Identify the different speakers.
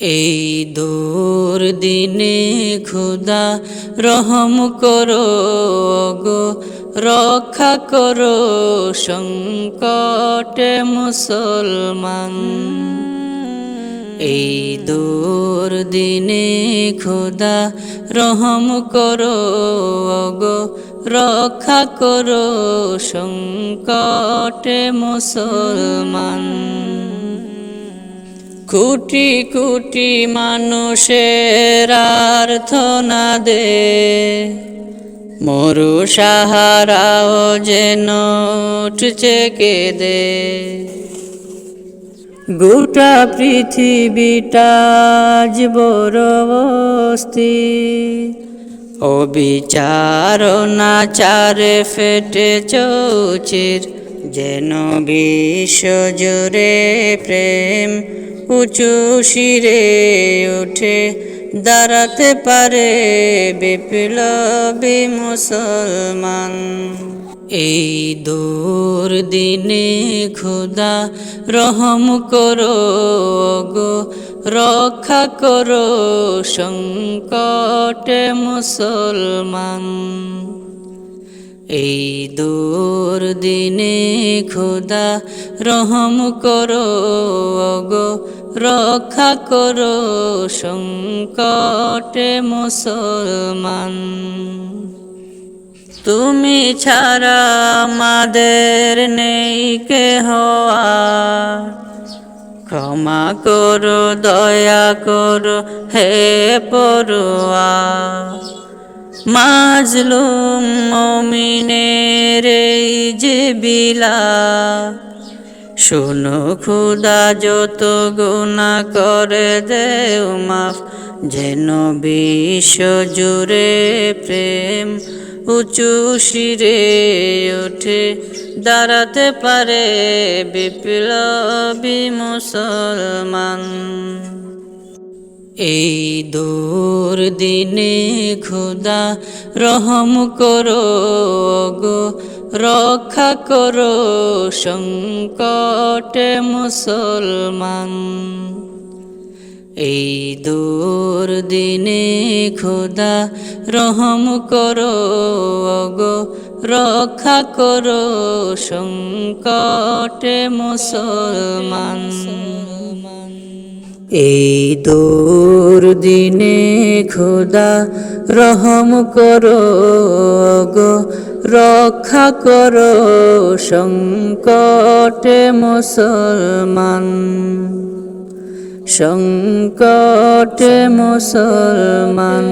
Speaker 1: এই দূর দিনে খুদা রহম করো গো, রক্ষা করো সংকটে মুসলমান। এই দূর দিনে খুদা রহম করো গো, রক্ষা করো সংকটে মুসলমান। কোটি কোটি মানুষের আর্থনা দে। মরু সাহারাও যেন উঠছে দে গোটা পৃথিবীটা বড় বস্তি অবিচার নাচারে ফেটে চৌচির, যেন বিশ্ব জুড়ে প্রেম উঁচু শিরে উঠে দাঁড়াতে পারে বিপ্লবী মুসলমান। এই দূর দিনে খুদা রহম করো গো, রক্ষা করো সংকটে মুসলমান। এই দূর দিনে খুদা রহম করো গো রক্ষা করো সংকটে মুসলমান। তুমি ছাড়া আমাদের নেই কে ক্ষমা করো, দয়া করো, হে পড়ুয়া মাজলুম মমিনের এই যে বিলা, শোনো খুদা যত গুণা করে, দেও মাফ। যেন বিশ্ব জুড়ে প্রেম উঁচু শিরে ওঠে, দাঁড়াতে পারে বিপ্লবী মুসলমান। এই দূর দিনে খুদা রহম করো গো, রক্ষা করো সংকটে মুসলমান। এই দূর দিনে খুদা রহম করো গো, রক্ষা করো সংকটে মুসলমান। এই দূর দিনে খোদা রহম করো গো রক্ষা করো সংকটে মুসলমান। সংকটে মুসলমান।